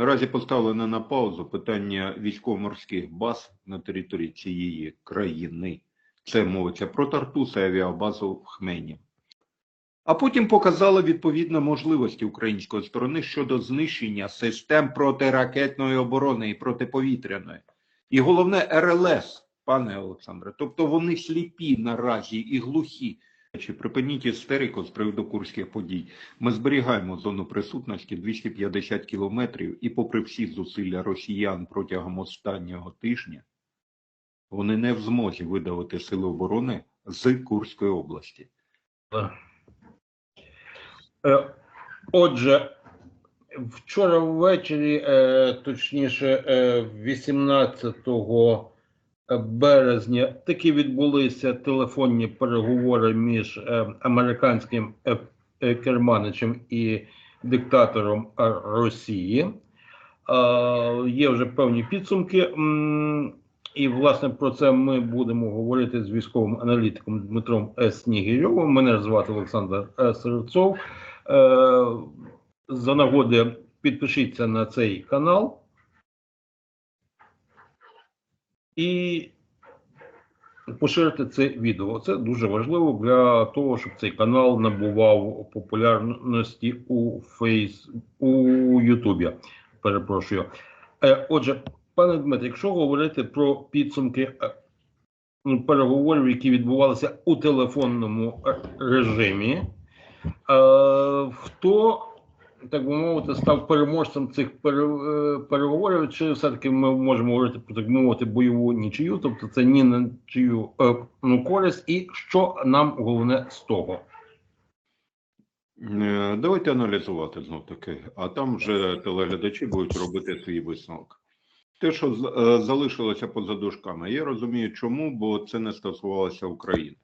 Наразі поставлено на паузу питання військово-морських баз на території цієї країни. Це мовиться про Тартус і авіабазу в Хмені. А потім показали відповідно можливості української сторони щодо знищення систем протиракетної оборони і протиповітряної. І головне РЛС, пане Олександре. Тобто вони сліпі наразі і глухі. Чи припиніть істерику з приводу курських подій. Ми зберігаємо зону присутності 250 кілометрів, і попри всі зусилля росіян протягом останнього тижня, вони не в змозі видавити сили оборони з Курської області. Е, Отже, вчора ввечері, е, точніше, е, 18 березня, таки відбулися телефонні переговори між е, американським е, е, керманичем і диктатором е, Росії. Е, Є вже певні підсумки. І, власне, про це ми будемо говорити з військовим аналітиком Дмитром С. Снігирьовим. Мене звати Олександр Е. Серцов. Е, За нагоди підпишіться на цей канал. І поширити це відео. Це дуже важливо для того, щоб цей канал набував популярності у Фейс Ютубі. Перепрошую. Е, Отже, пане Дмитре, якщо говорити про підсумки е, ну, переговорів, які відбувалися у телефонному е, режимі, хто, так би мовити, став переможцем цих е, переговорів, чи все-таки ми можемо говорити про так мовити бойову нічию, тобто це ні на чию е, ну, користь, і що нам головне з того? Е, Давайте аналізувати знов таки, а там вже телеглядачі будуть робити свій висновок. Те, що залишилося поза дужками, я розумію, чому, бо це не стосувалося України.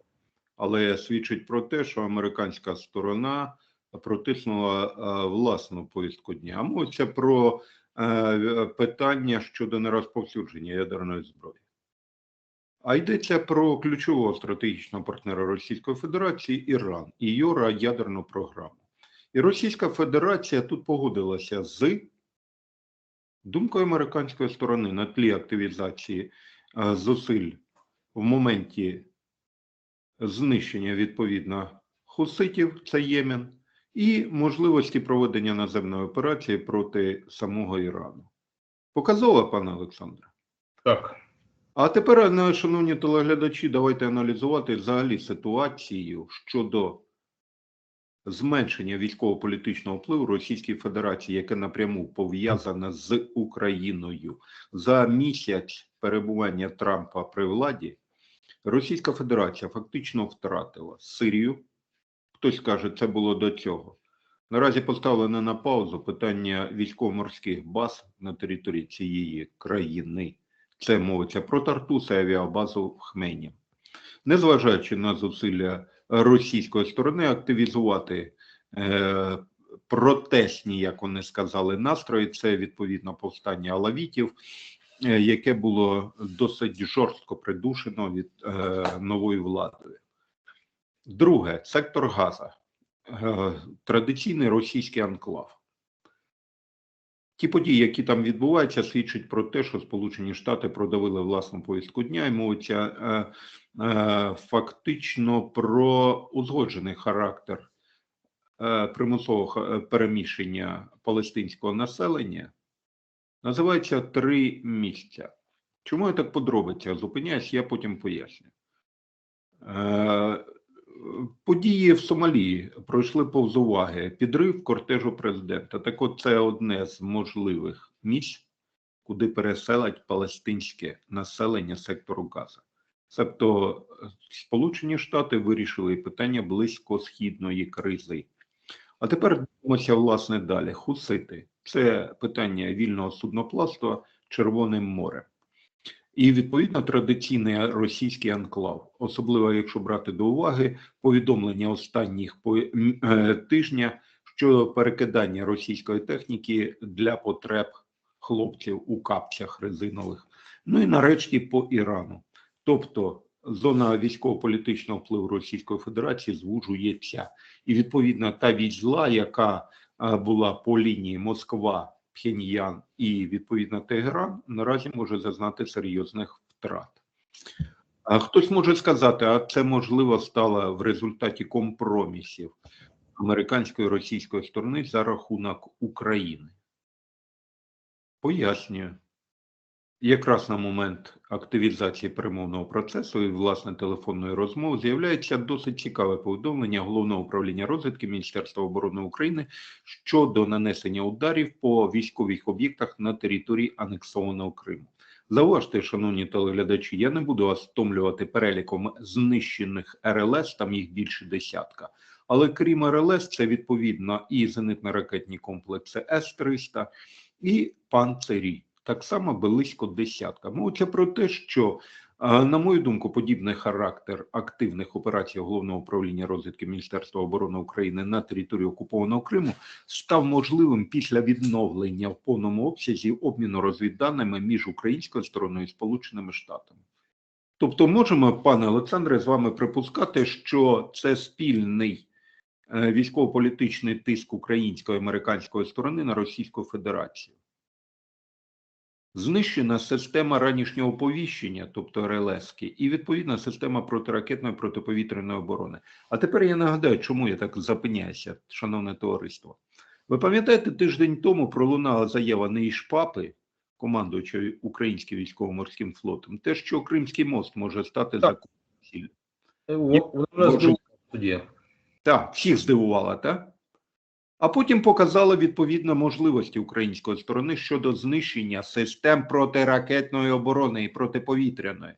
Але свідчить про те, що американська сторона протиснула е, власну повістку дня. Мовиться про е, питання щодо нерозповсюдження ядерної зброї. А йдеться про ключового стратегічного партнера Російської Федерації Іран і його ядерну програму. І Російська Федерація тут погодилася з думкою американської сторони на тлі активізації е, зусиль в моменті знищення відповідно хуситів, це Ємен, і можливості проведення наземної операції проти самого Ірану. Показово, пане Олександре? Так. А тепер, е, шановні телеглядачі, давайте аналізувати взагалі ситуацію щодо зменшення військово-політичного впливу Російської Федерації, яке напряму пов'язане з Україною. За місяць перебування Трампа при владі Російська Федерація фактично втратила Сирію. Хтось каже, це було до цього. Наразі поставлено на паузу питання військово-морських баз на території цієї країни. Це мовиться про Тартус і авіабазу в Хмені. Незважаючи на зусилля російської сторони активізувати е, протестні, як вони сказали, настрої, це відповідно повстання алавітів, е, яке було досить жорстко придушено від е, новою владою. Друге, сектор Газа, е, традиційний російський анклав. Ті події, які там відбуваються, свідчать про те, що Сполучені Штати продавили власну повістку дня і мовиться е, е, фактично про узгоджений характер е, примусового переміщення палестинського населення. Називається три місця. Чому я так подробиця зупиняюсь, я потім поясню. Е, Події в Сомалі пройшли повз уваги. Підрив кортежу президента. Так от це одне з можливих місць, куди переселять палестинське населення сектору Газа. Тобто Сполучені Штати вирішили питання близькосхідної кризи. А тепер дивимося, власне, далі. Хусити це питання вільного судноплавства Червоним морем. І відповідно традиційний російський анклав, особливо якщо брати до уваги повідомлення останніх е, тижня щодо перекидання російської техніки для потреб хлопців у капцях резинових. Ну і нарешті по Ірану. Тобто зона військово-політичного впливу Російської Федерації звужується, і відповідно та віч зла, яка е, була по лінії Москва, Пхеньян і відповідно Тегеран наразі може зазнати серйозних втрат. А хтось може сказати, а це можливо стало в результаті компромісів американської і російської сторони за рахунок України. Пояснюю. Якраз на момент активізації перемовного процесу і власне телефонної розмови з'являється досить цікаве повідомлення Головного управління розвідки Міністерства оборони України щодо нанесення ударів по військових об'єктах на території анексованого Криму. Зауважте, шановні телеглядачі, я не буду вас втомлювати переліком знищених РЛС, там їх більше десятка. Але крім РЛС, це відповідно і зенитно-ракетні комплекси С-300, і панцирі. Так само близько десятка. Мовиться про те, що, е, на мою думку, подібний характер активних операцій Головного управління розвідки Міністерства оборони України на території окупованого Криму став можливим після відновлення в повному обсязі обміну розвідданими між українською стороною і Сполученими Штатами. Тобто, можемо, пане Олександре, з вами припускати, що це спільний е, військово-політичний тиск української американської сторони на Російську Федерацію. Знищена система ранішнього оповіщення, тобто РЛСки, і відповідна система протиракетної протиповітряної оборони. А тепер я нагадаю, чому я так зупиняюся, шановне товариство. Ви пам'ятаєте, тиждень тому пролунала заява Нейшпапи, командуючої українським військово-морським флотом, те, що Кримський мост може стати законом ціллю. Е. Так, всіх здивувала, так? А потім показала відповідно можливості української сторони щодо знищення систем протиракетної оборони і протиповітряної.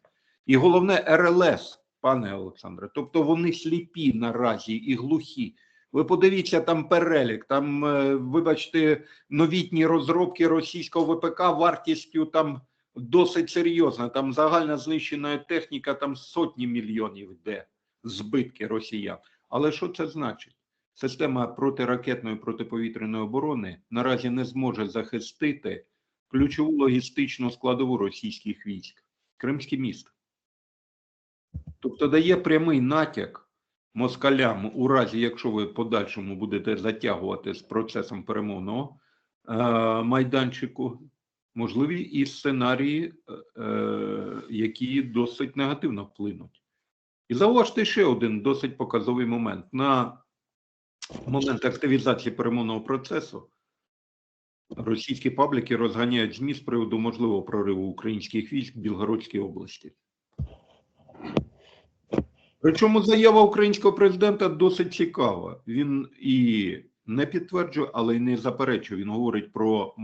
І головне РЛС, пане Олександре. Тобто вони сліпі наразі і глухі. Ви подивіться там перелік, там, е, вибачте, новітні розробки російського ВПК вартістю там досить серйозна. Там загальна знищена техніка, там сотні мільйонів йде збитки росіян. Але що це значить? Система протиракетної протиповітряної оборони наразі не зможе захистити ключову логістичну складову російських військ Кримське місто. Тобто дає прямий натяк москалям у разі, якщо ви подальшому будете затягувати з процесом перемовного е, майданчику, можливі і сценарії, е, е, які досить негативно вплинуть. І зауважте ще один досить показовий момент. На момент активізації перемовного процесу російські пабліки розганяють ЗМІ з приводу можливого прориву українських військ в Білгородській області. Причому заява українського президента досить цікава. Він і не підтверджує, але й не заперечує. Він говорить про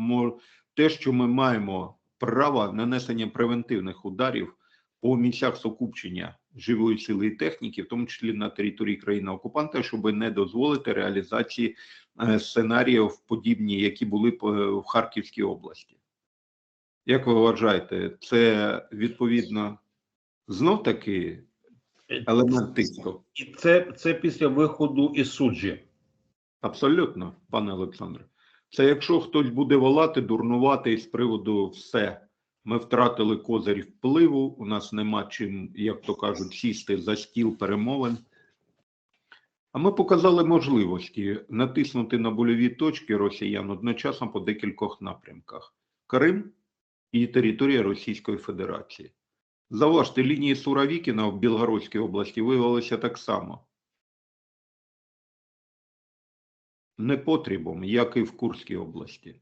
те, що ми маємо право нанесення превентивних ударів по місцях сукупчення живої сили і техніки, в тому числі на території країни-окупанта, щоб не дозволити реалізації е, сценаріїв, подібні, які були по- в Харківській області. Як ви вважаєте, це відповідно знов таки елемент тиску? І це, це після виходу із суджі. Абсолютно, пане Олександре. Це якщо хтось буде волати, дурнувати з приводу все. Ми втратили козирі впливу, у нас нема чим, як то кажуть, сісти за стіл перемовин. А ми показали можливості натиснути на больові точки росіян одночасно по декількох напрямках: Крим і територія Російської Федерації. Заважте, лінії Суровікіна в Білгородській області виявилися так само. непотрібом, як і в Курській області.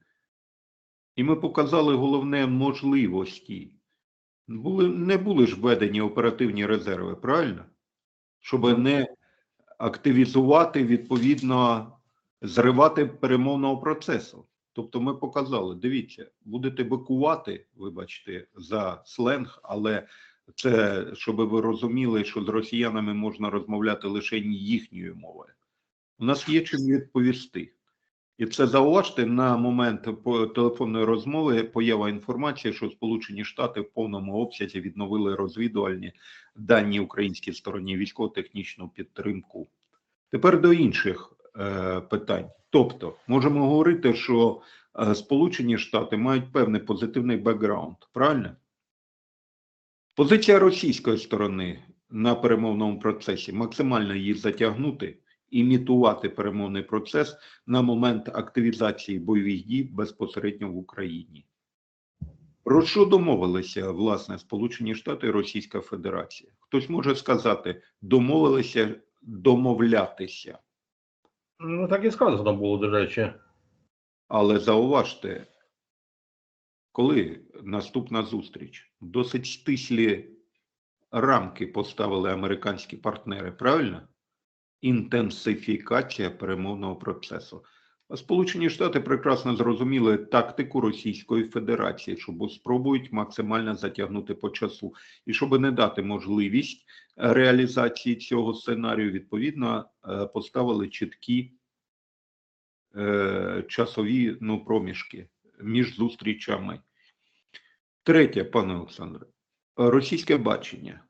І ми показали головне можливості. Були, не були ж введені оперативні резерви, правильно? Щоб не активізувати, відповідно, зривати перемовного процесу. Тобто ми показали, дивіться, будете бикувати, вибачте, за сленг, але це, щоб ви розуміли, що з росіянами можна розмовляти лише їхньою мовою. У нас є чим відповісти. І це зауважте на момент телефонної розмови поява інформації, що Сполучені Штати в повному обсязі відновили розвідувальні дані українській стороні військово-технічну підтримку. Тепер до інших е, питань. Тобто, можемо говорити, що е, Сполучені Штати мають певний позитивний бекграунд, правильно? Позиція російської сторони на перемовному процесі максимально її затягнути імітувати перемовний процес на момент активізації бойових дій безпосередньо в Україні. Про що домовилися власне Сполучені Штати і Російська Федерація? Хтось може сказати, домовилися домовлятися, Ну, так і сказано було, до речі. але зауважте, коли наступна зустріч? Досить стислі рамки поставили американські партнери, правильно? Інтенсифікація перемовного процесу. Сполучені Штати прекрасно зрозуміли тактику Російської Федерації, що спробують максимально затягнути по часу, і щоб не дати можливість е, реалізації цього сценарію, відповідно е, поставили чіткі е, часові ну, проміжки між зустрічами. Третє, пане Олександре, російське бачення.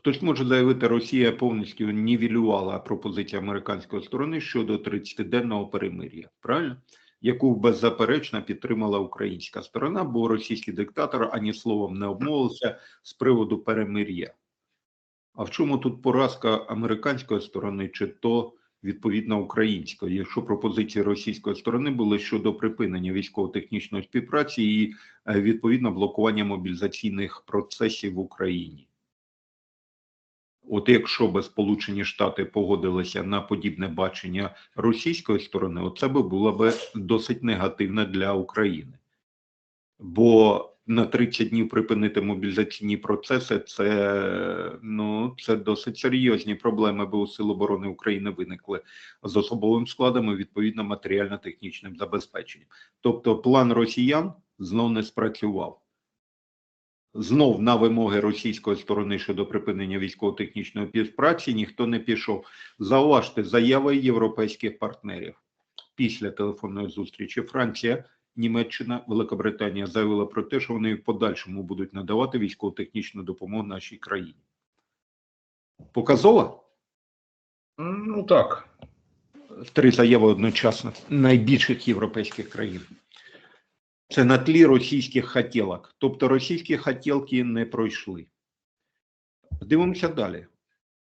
Хтось може заявити, Росія повністю нівелювала пропозицію американської сторони щодо 30-денного перемир'я, правильно? Яку беззаперечно підтримала українська сторона, бо російський диктатор ані словом не обмовився з приводу перемир'я. А в чому тут поразка американської сторони, чи то відповідно української, якщо пропозиції російської сторони були щодо припинення військово-технічної співпраці і е, відповідно блокування мобілізаційних процесів в Україні? От якщо би Сполучені Штати погодилися на подібне бачення російської сторони, оце би було б досить негативно для України. Бо на 30 днів припинити мобілізаційні процеси це ну це досить серйозні проблеми, бо у Сил оборони України виникли з особовим складом і відповідно матеріально-технічним забезпеченням. Тобто, план росіян знов не спрацював. Знов на вимоги російської сторони щодо припинення військово-технічної співпраці ніхто не пішов. Зауважте заяви європейських партнерів після телефонної зустрічі. Франція, Німеччина, Великобританія заявила про те, що вони в подальшому будуть надавати військово-технічну допомогу нашій країні. Показово? Ну так. Три заяви одночасно найбільших європейських країн. Це на тлі російських хотілок. Тобто російські хотілки не пройшли. Дивимося далі.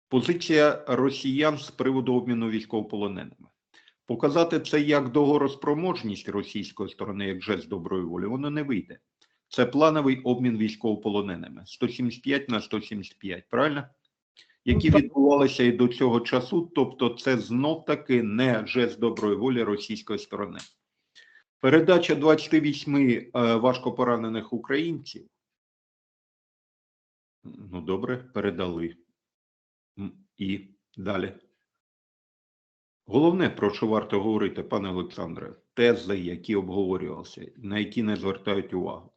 Позиція росіян з приводу обміну військовополоненими. Показати це як договороспроможність російської сторони, як жест доброї волі, воно не вийде. Це плановий обмін військовополоненими 175 на 175, правильно? Які Ну, відбувалися і до цього часу, тобто це знов таки не жест доброї волі російської сторони. Передача 28 е, важко поранених українців. Ну, добре, передали. І далі. Головне, про що варто говорити, пане Олександре, тези, які обговорювалися, на які не звертають увагу.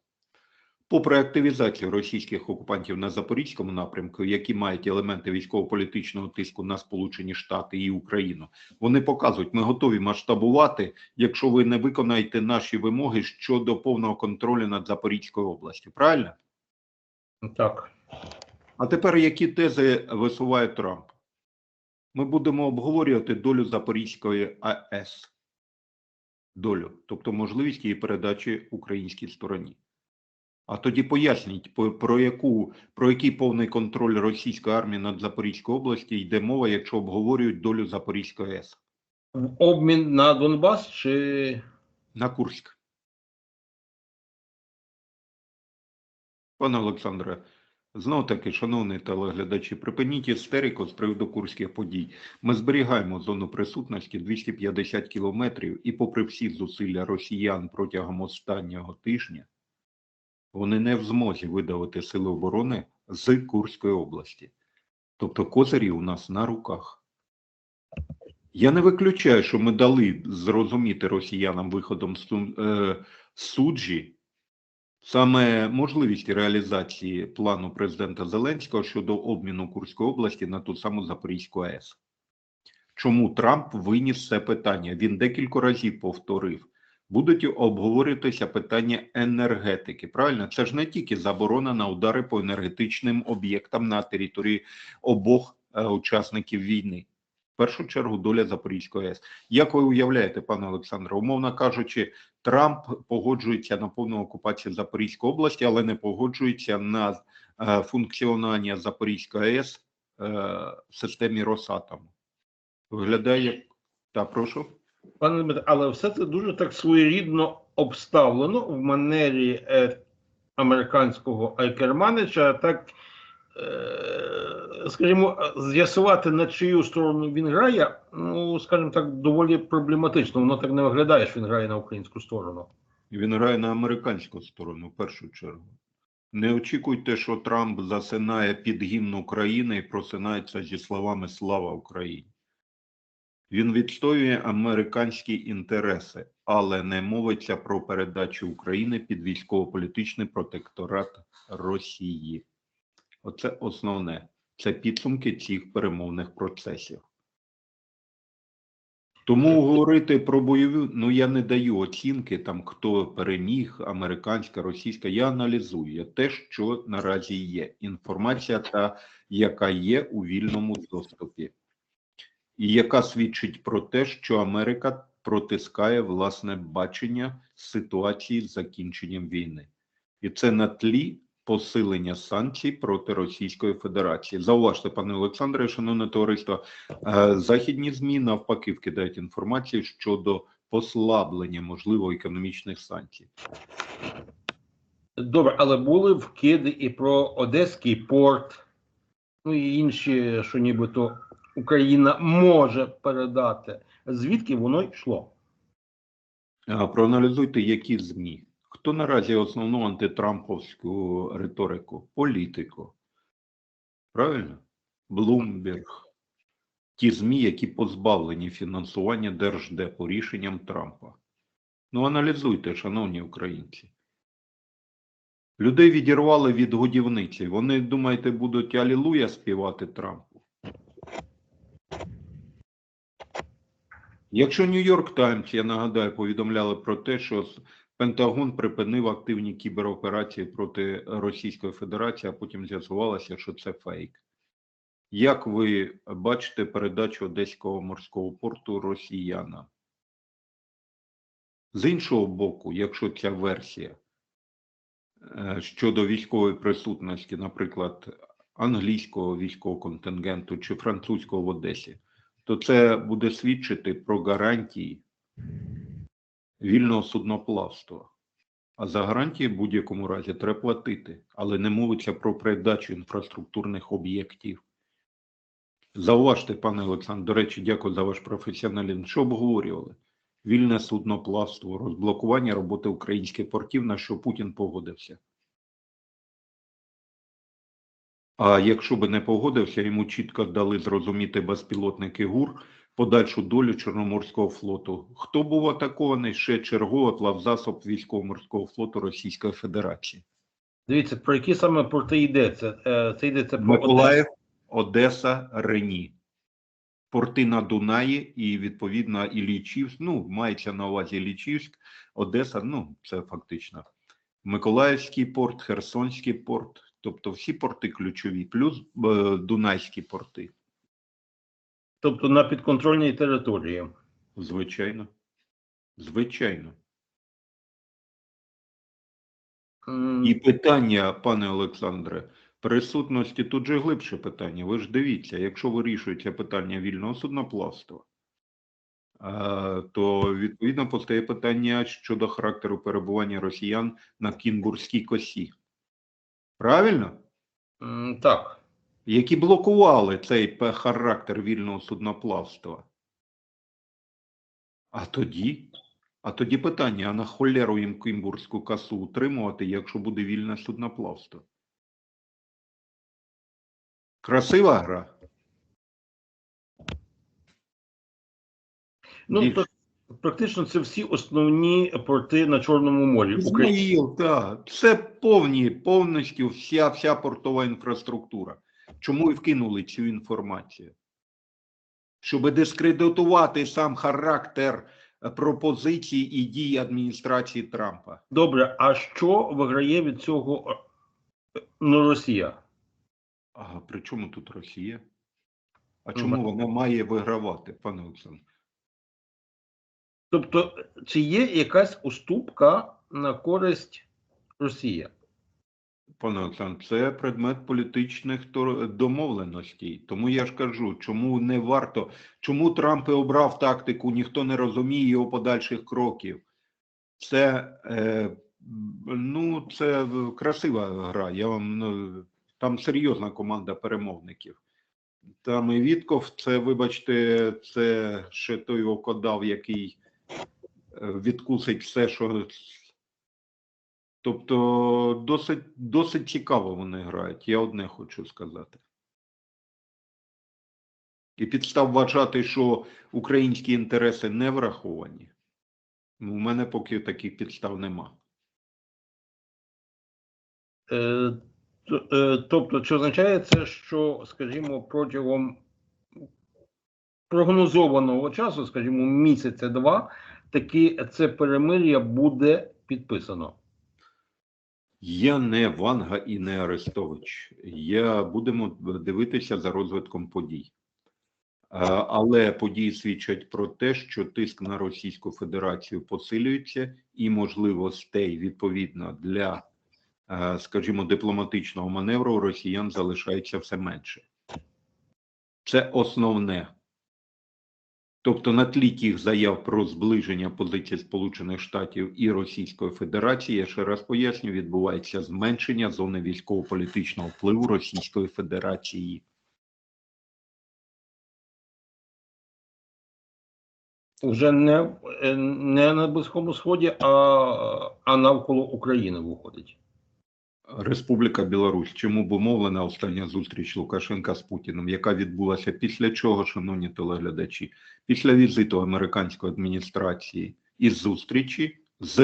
Попри активізацію російських окупантів на Запорізькому напрямку, які мають елементи військово-політичного тиску на Сполучені Штати і Україну, вони показують, ми готові масштабувати, якщо ви не виконаєте наші вимоги щодо повного контролю над Запорізькою областю. Правильно? Так. А тепер які тези висуває Трамп? Ми будемо обговорювати долю Запорізької АЕС. Долю, тобто можливість її передачі українській стороні. А тоді поясніть, по- про, яку, про який повний контроль російської армії над Запорізькою областю йде мова, якщо обговорюють долю Запорізької АЕС Обмін на Донбас чи. на Курськ. Пане Олександре, знов таки, шановні телеглядачі, припиніть істерику з приводу курських подій. Ми зберігаємо зону присутності 250 кілометрів, і попри всі зусилля росіян протягом останнього тижня, вони не в змозі видавити сили оборони з Курської області. Тобто козирі у нас на руках. Я не виключаю, що ми дали зрозуміти росіянам виходом з е, суджі саме можливість реалізації плану президента Зеленського щодо обміну Курської області на ту саму Запорізьку АЕС. Чому Трамп виніс це питання? Він декілька разів повторив. Будуть обговорюватися питання енергетики. Правильно, це ж не тільки заборона на удари по енергетичним об'єктам на території обох е, учасників війни. В першу чергу доля Запорізької АЕС. Як ви уявляєте, пане Олександре, умовно кажучи, Трамп погоджується на повну окупацію Запорізької області, але не погоджується на е, функціонування Запорізької АЕС е, в системі Росатому. Виглядає. Та прошу. Пане Дмитре, але все це дуже так своєрідно обставлено в манері е, американського Айкерманича, так, е, скажімо, з'ясувати, на чию сторону він грає, ну, скажімо так, доволі проблематично. Воно так не виглядає, що він грає на українську сторону. Він грає на американську сторону в першу чергу. Не очікуйте, що Трамп засинає під гімн України і просинається зі словами Слава Україні. Він відстоює американські інтереси, але не мовиться про передачу України під військово-політичний протекторат Росії. Оце основне. Це підсумки цих перемовних процесів. Тому говорити про бойові, ну я не даю оцінки там, хто переміг, американська, російська. Я аналізую Я те, що наразі є. Інформація та, яка є у вільному доступі, і яка свідчить про те, що Америка протискає власне бачення ситуації з закінченням війни. І це на тлі посилення санкцій проти Російської Федерації. Зауважте, пане Олександре, шановне товариство, Е, Західні ЗМІ навпаки вкидають інформацію щодо послаблення можливо економічних санкцій. Добре, але були вкиди і про Одеський порт, ну і інші, що нібито Україна може передати. Звідки воно йшло? Проаналізуйте, які ЗМІ. Хто наразі основну антитрамповську риторику? Політику. Правильно? Блумберг. Ті ЗМІ, які позбавлені фінансування Держдепу рішенням Трампа. Ну, аналізуйте, шановні українці. Людей відірвали від годівниці. Вони, думаєте, будуть Алілуя співати Трампу? Якщо Нью-Йорк Таймс, я нагадаю, повідомляли про те, що Пентагон припинив активні кібероперації проти Російської Федерації, а потім з'ясувалося, що це фейк. Як ви бачите передачу Одеського морського порту росіянам? З іншого боку, якщо ця версія е, щодо військової присутності, наприклад, англійського військового контингенту чи французького в Одесі, то це буде свідчити про гарантії вільного судноплавства. А за гарантії в будь-якому разі треба платити, але не мовиться про передачу інфраструктурних об'єктів. Зауважте, пане Олександр, до речі, дякую за ваш професіоналізм. Що обговорювали? Вільне судноплавство, розблокування роботи українських портів, на що Путін погодився. А якщо би не погодився, йому чітко дали зрозуміти безпілотники ГУР подальшу долю Чорноморського флоту. Хто був атакований? Ще черговий плавзасоб військово-морського флоту Російської Федерації. Дивіться, про які саме порти йдеться? Е, Це йдеться про Миколаїв, Одеса, Рені. Порти на Дунаї і, відповідно, Іллічівськ, ну, мається на увазі Іллічівськ, Одеса, ну, це фактично. Миколаївський порт, Херсонський порт, тобто всі порти ключові, плюс е, Дунайські порти, Тобто на підконтрольній території. звичайно. Звичайно. М, І питання, пане Олександре, присутності тут же глибше питання. Ви ж дивіться, якщо вирішується питання вільного судноплавства, е, то відповідно постає питання щодо характеру перебування росіян на Кінбурзькій косі. Правильно? м, Так. Які блокували цей характер вільного судноплавства. А тоді? А тоді питання: а на холеру їм Кімбурзьку касу утримувати, якщо буде вільне судноплавство? Красива гра. Ну, Більше. то, практично це всі основні порти на Чорному морі. Ізмаїл, так. Це повні, повністю вся, вся портова інфраструктура. Чому і вкинули цю інформацію? Щоб дискредитувати сам характер пропозицій і дій адміністрації Трампа. Добре, а що виграє від цього е, ну, Росія? А при чому тут Росія? А Ну, чому вона має вигравати, пане Олександр? Тобто, чи є якась уступка на користь Росії? Пане Олександр, це предмет політичних домовленостей. Тому я ж кажу, чому не варто, чому Трамп і обрав тактику, ніхто не розуміє його подальших кроків. Це, е, ну, це красива гра. Я вам, ну, там серйозна команда перемовників. Там і Вітков, це, вибачте, це ще той окодав, який відкусить все, що Тобто досить, досить цікаво вони грають, я одне хочу сказати. І підстав вважати, що українські інтереси не враховані. У мене поки таких підстав нема. Е, е, Тобто, чи означає це, що, скажімо, протягом прогнозованого часу, скажімо, місяця-два, таки це перемир'я буде підписано? Я не Ванга і не Арестович. Я будемо дивитися за розвитком подій. Але події свідчать про те, що тиск на Російську Федерацію посилюється, і можливостей відповідно для, е, скажімо, дипломатичного маневру росіян залишається все менше. Це основне. Тобто на тлі тих заяв про зближення позицій Сполучених Штатів і Російської Федерації, я ще раз поясню, відбувається зменшення зони військово-політичного впливу Російської Федерації. Вже не, не на Близькому Сході, а, а навколо України виходить. Республіка Білорусь. Чому був мовлена остання зустріч Лукашенка з Путіним, яка відбулася після чого, шановні телеглядачі, після візиту американської адміністрації і зустрічі з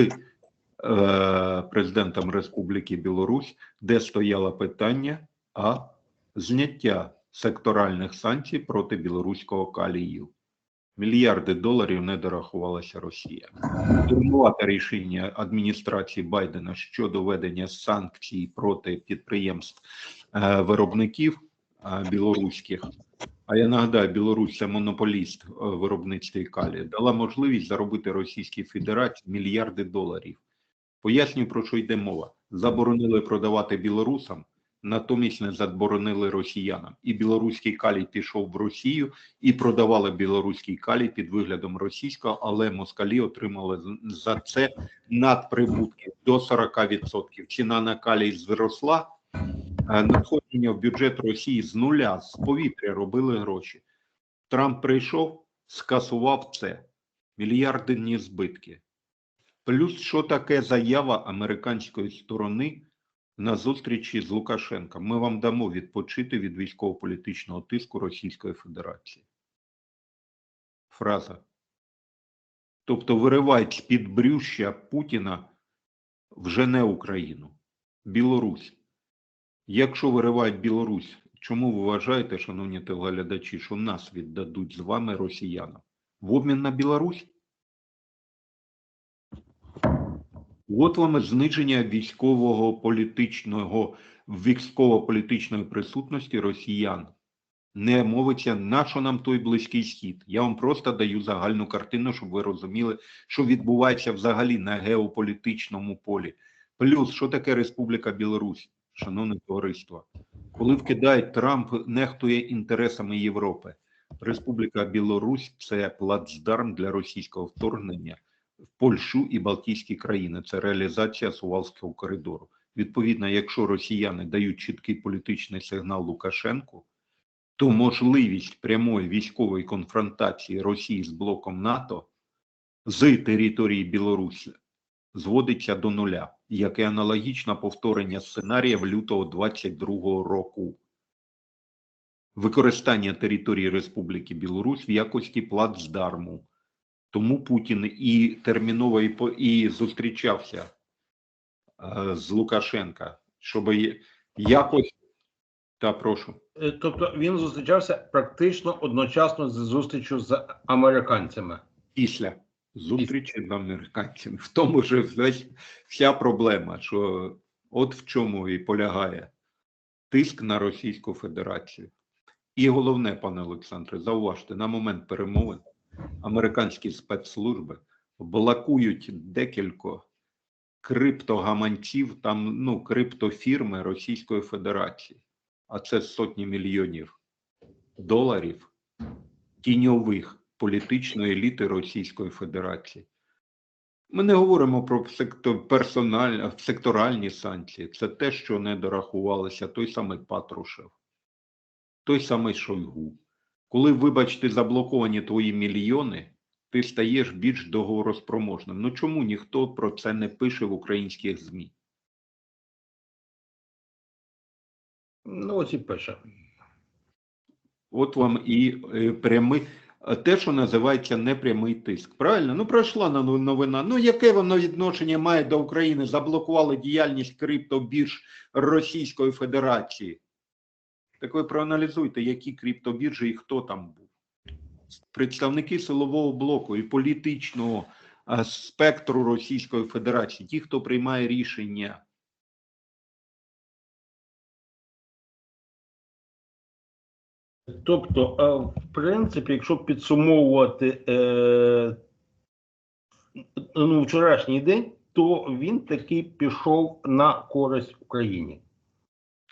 е, президентом Республіки Білорусь, де стояло питання а зняття секторальних санкцій проти білоруського калію. Мільярди доларів не дорахувалася Росія. Турнувати рішення адміністрації Байдена щодо введення санкцій проти підприємств е, виробників е, білоруських. А я нагадаю, Білорусь це монополіст е, виробництві калію, дала можливість заробити Російській Федерації мільярди доларів. Пояснюю, про що йде мова. Заборонили продавати білорусам, натомість не заборонили росіянам. І білоруський калій пішов в Росію і продавали білоруський калій під виглядом російського, але москалі отримали за це надприбутки до 40%. Ціна на калій зросла, е, надходження в бюджет Росії з нуля, з повітря робили гроші. Трамп прийшов, скасував це. Мільярдні збитки. Плюс, що таке заява американської сторони на зустрічі з Лукашенком? Ми вам дамо відпочити від військово-політичного тиску Російської Федерації. Фраза. Тобто виривають з-під брюща Путіна вже не Україну, Білорусь. Якщо виривають Білорусь, чому ви вважаєте, шановні телеглядачі, що нас віддадуть з вами росіянам? В обмін на Білорусь? От вам зниження військового політичного військово-політичної присутності росіян. Не мовиться, на що нам той близький схід. Я вам просто даю загальну картину, щоб ви розуміли, що відбувається взагалі на геополітичному полі. Плюс, що таке Республіка Білорусь, шановне товариство, коли вкидають Трамп, нехтує інтересами Європи. Республіка Білорусь це плацдарм для російського вторгнення в Польщу і Балтійські країни. Це реалізація Сувалського коридору. Відповідно, якщо росіяни дають чіткий політичний сигнал Лукашенку, то можливість прямої військової конфронтації Росії з блоком НАТО з території Білорусі зводиться до нуля, як і аналогічне повторення сценаріїв лютого 22 року. Використання території Республіки Білорусь в якості плацдарму. Тому Путін і терміново і, по- і зустрічався е, з Лукашенка, щоб якось та прошу. Е, Тобто він зустрічався практично одночасно з зустрічю з американцями. після зустрічі з американцями. В тому ж весь вся проблема, що от в чому і полягає тиск на Російську Федерацію. І головне, пане Олександре, зауважте, на момент перемовин американські спецслужби блокують декілька криптогаманців, там ну, криптофірми Російської Федерації, а це сотні мільйонів доларів тіньових політичної еліти Російської Федерації. Ми не говоримо про сектор, секторальні санкції. Це те, що не дорахувалося той самий Патрушев, той самий Шойгу. Коли, вибачте, заблоковані твої мільйони, ти стаєш більш договороспроможним. Ну чому ніхто про це не пише в українських ЗМІ? Ну, ось і пише. От вам і е, прямий, е, те, що називається непрямий тиск. Правильно? Ну, пройшла на- новина. Ну, яке воно відношення має до України? Заблокували діяльність криптобірж Російської Федерації. Так ви проаналізуйте, які криптобіржі і хто там був. Представники силового блоку і політичного спектру Російської Федерації, ті, хто приймає рішення. Тобто, в принципі, якщо підсумовувати е, ну, вчорашній день, то він таки пішов на користь Україні.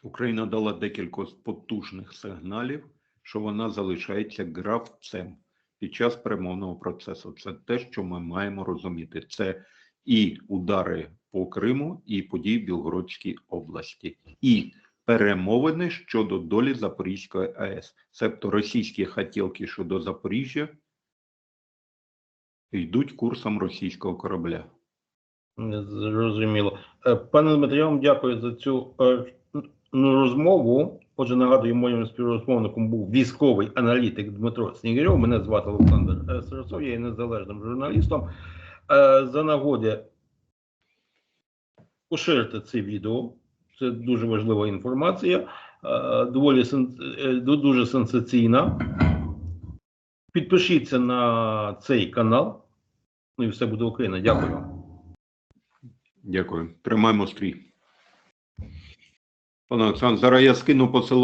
Україна дала декілька потужних сигналів, що вона залишається гравцем під час перемовного процесу. Це те, що ми маємо розуміти. Це і удари по Криму, і події в Білгородській області, і перемовини щодо долі Запорізької АЕС. Себто російські хотілки щодо Запоріжжя йдуть курсом російського корабля. Зрозуміло. Е, Пане вам дякую за цю е, розмову. Отже, нагадую, моїм співрозмовником був військовий аналітик Дмитро Снігирьов. Мене звати Олександр е, Сарасов, я є незалежним журналістом. Е, За нагоді поширити це відео. Це дуже важлива інформація, е, доволі дуже сенсаційна. Підпишіться на цей канал. Ну і все буде Україна. Дякую. Дякую. Тримаємо стрій. Пане Олександр, зараз я скину посилання.